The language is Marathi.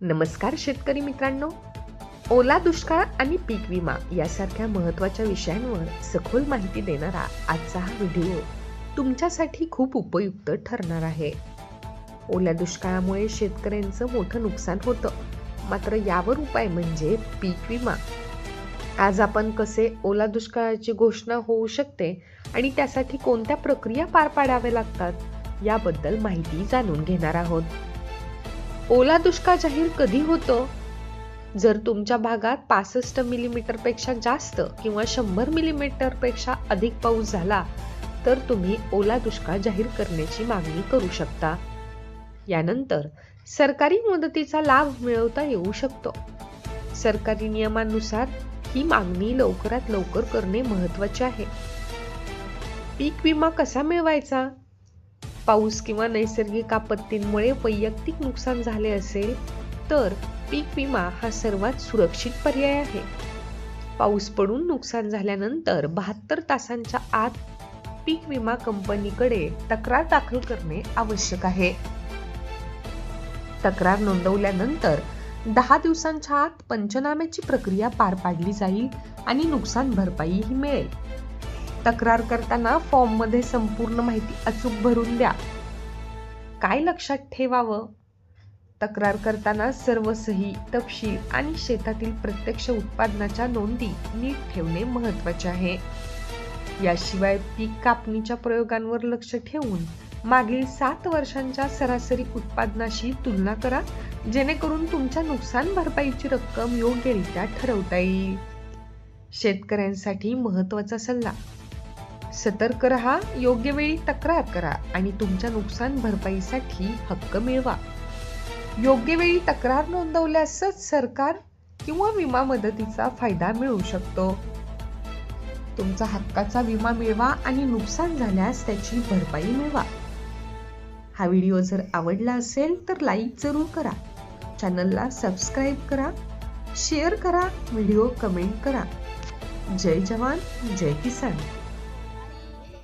नमस्कार शेतकरी मित्रांनो. ओला दुष्काळ आणि पीक विमा यासारख्या महत्त्वाच्या विषयांवर सखोल माहिती देणारा आजचा हा व्हिडिओ तुमच्यासाठी खूप उपयुक्त ठरणार आहे. ओल्या दुष्काळामुळे शेतकऱ्यांचं मोठं नुकसान होतं. मात्र यावर उपाय म्हणजे पीक विमा. आज आपण कसे ओला दुष्काळाची घोषणा होऊ शकते आणि त्यासाठी कोणत्या प्रक्रिया पार पाडाव्या लागतात याबद्दल माहिती जाणून घेणार आहोत. ओला दुष्काळ जाहीर कधी होतो? जर तुमच्या भागात पासष्ट मिलीमीटरपेक्षा जास्त किंवा शंभर मिलीमीटरपेक्षा अधिक पाऊस झाला तर तुम्ही ओला दुष्काळ जाहीर करण्याची मागणी करू शकता. यानंतर सरकारी मदतीचा लाभ मिळवता येऊ शकतो. सरकारी नियमानुसार ही मागणी लवकरात लवकर करणे महत्त्वाचे आहे. पीक विमा कसा मिळवायचा? पाऊस किंवा नैसर्गिक आपत्तींमुळे वैयक्तिक नुकसान झाले असेल तर पीक विमा हा सर्वात सुरक्षित पर्याय आहे. पाऊस पडून नुकसान झाल्यानंतर बहात्तर तासांच्या आत पीक विमा कंपनीकडे तक्रार दाखल करणे आवश्यक आहे. तक्रार नोंदवल्यानंतर दहा दिवसांच्या आत पंचनाम्याची प्रक्रिया पार पाडली जाईल आणि नुकसान भरपाईही मिळेल. तक्रार करताना फॉर्ममध्ये संपूर्ण माहिती अचूक भरून द्या. काय लक्षात ठेवावं? तक्रार करताना सर्व सही तपशील आणि शेतातील प्रत्यक्ष उत्पादनाच्या नोंदी नीट ठेवणे महत्त्वाचे आहे. याशिवाय पीक कापणीच्या प्रयोगांवर लक्ष ठेवून मागील सात वर्षांच्या सरासरी उत्पादनाशी तुलना करा जेणेकरून तुमच्या नुकसान भरपाईची रक्कम योग्यरित्या ठरवता येईल. शेतकऱ्यांसाठी महत्त्वाचा सल्ला. सतर्क रहा योग्य वेळी तक्रार करा आणि तुमच्या नुकसान भरपाईसाठी हक्क मिळवा. योग्य वेळी तक्रार नोंदवल्यासच सरकार किंवा विमा मदतीचा फायदा मिळू शकतो. तुमचा हक्काचा विमा मिळवा आणि नुकसान झाल्यास त्याची भरपाई मिळवा. हा व्हिडिओ जर आवडला असेल तर लाईक जरूर करा. चॅनलला सबस्क्राईब करा शेअर करा व्हिडिओ कमेंट करा. जय जवान जय किसान.